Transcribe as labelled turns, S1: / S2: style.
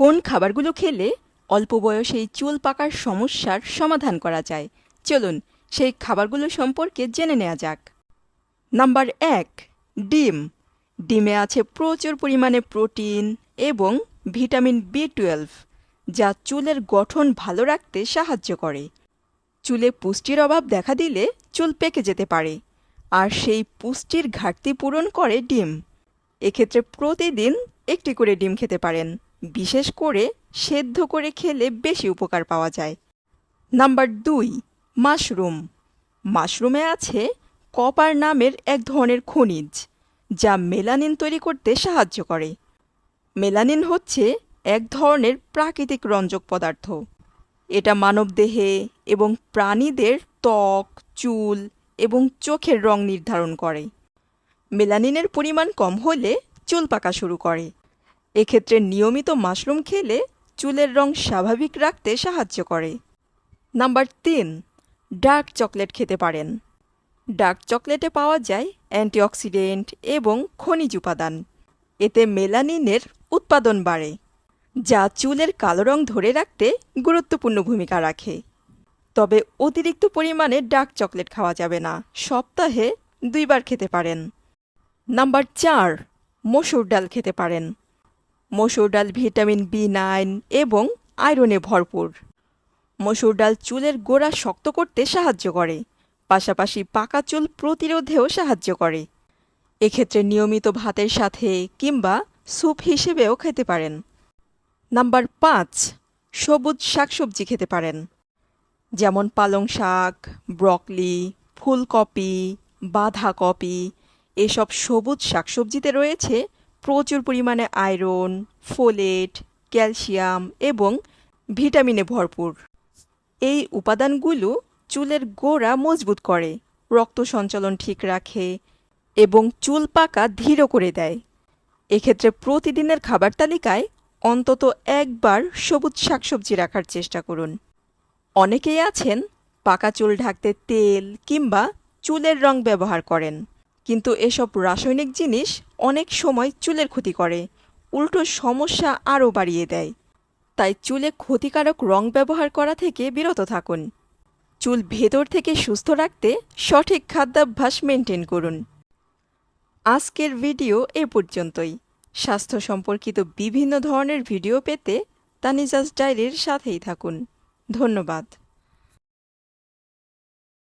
S1: কোন খাবারগুলো খেলে অল্প বয়সেই চুল পাকার সমস্যার সমাধান করা যায়? চলুন সেই খাবারগুলো সম্পর্কে জেনে নেওয়া যাক। নাম্বার এক, ডিম। ডিমে আছে প্রচুর পরিমাণে প্রোটিন এবং ভিটামিন বি টুয়েলভ, যা চুলের গঠন ভালো রাখতে সাহায্য করে। চুলে পুষ্টির অভাব দেখা দিলে চুল পেকে যেতে পারে, আর সেই পুষ্টির ঘাটতি পূরণ করে ডিম। এক্ষেত্রে প্রতিদিন একটি করে ডিম খেতে পারেন। বিশেষ করে সেদ্ধ করে খেলে বেশি উপকার পাওয়া যায়। নাম্বার দুই, মাশরুম। মাশরুমে আছে কপার নামের এক ধরনের খনিজ, যা মেলানিন তৈরি করতে সাহায্য করে। মেলানিন হচ্ছে এক ধরনের প্রাকৃতিক রঞ্জক পদার্থ। এটা মানবদেহে এবং প্রাণীদের ত্বক, চুল এবং চোখের রং নির্ধারণ করে। মেলানিনের পরিমাণ কম হলে চুল পাকা শুরু করে। এক্ষেত্রে নিয়মিত মাশরুম খেলে চুলের রং স্বাভাবিক রাখতে সাহায্য করে। নাম্বার তিন, ডার্ক চকলেট খেতে পারেন। ডার্ক চকলেটে পাওয়া যায় অ্যান্টিঅক্সিডেন্ট এবং খনিজ উপাদান। এতে মেলানিনের উৎপাদন বাড়ে, যা চুলের কালো রং ধরে রাখতে গুরুত্বপূর্ণ ভূমিকা রাখে। তবে অতিরিক্ত পরিমাণে ডার্ক চকলেট খাওয়া যাবে না, সপ্তাহে দুইবার খেতে পারেন। নাম্বার চার, মসুর ডাল খেতে পারেন। মসুর ডাল ভিটামিন বি নাইন এবং আয়রনে ভরপুর। মসুর ডাল চুলের গোড়া শক্ত করতে সাহায্য করে, পাশাপাশি পাকা চুল প্রতিরোধেও সাহায্য করে। এক্ষেত্রে নিয়মিত ভাতের সাথে কিংবা স্যুপ হিসেবেও খেতে পারেন। নাম্বার পাঁচ, সবুজ শাকসবজি খেতে পারেন। যেমন পালং শাক, ব্রকলি, ফুলকপি, বাঁধাকপি, এসব সবুজ শাকসবজিতে রয়েছে প্রচুর পরিমাণে আয়রন, ফোলেট, ক্যালসিয়াম এবং ভিটামিনে ভরপুর। এই উপাদানগুলো চুলের গোড়া মজবুত করে, রক্ত সঞ্চালন ঠিক রাখে এবং চুল পাকা ধীর করে দেয়। এক্ষেত্রে প্রতিদিনের খাবার তালিকায় অন্তত একবার সবুজ শাকসবজি রাখার চেষ্টা করুন। অনেকেই আছেন পাকা চুল ঢাকতে তেল কিংবা চুলের রং ব্যবহার করেন। কিন্তু এসব রাসায়নিক জিনিস অনেক সময় চুলের ক্ষতি করে। উল্টো সমস্যা আরও বাড়িয়ে দেয়। তাই চুলে ক্ষতিকারক রং ব্যবহার করা থেকে বিরত থাকুন। চুল ভেতর থেকে সুস্থ রাখতে সঠিক খাদ্যাভ্যাস মেনটেন করুন। আজকের ভিডিও এ পর্যন্তই। স্বাস্থ্য সম্পর্কিত বিভিন্ন ধরনের ভিডিও পেতে তানিজাজ ডায়েরির সাথেই থাকুন। ধন্যবাদ।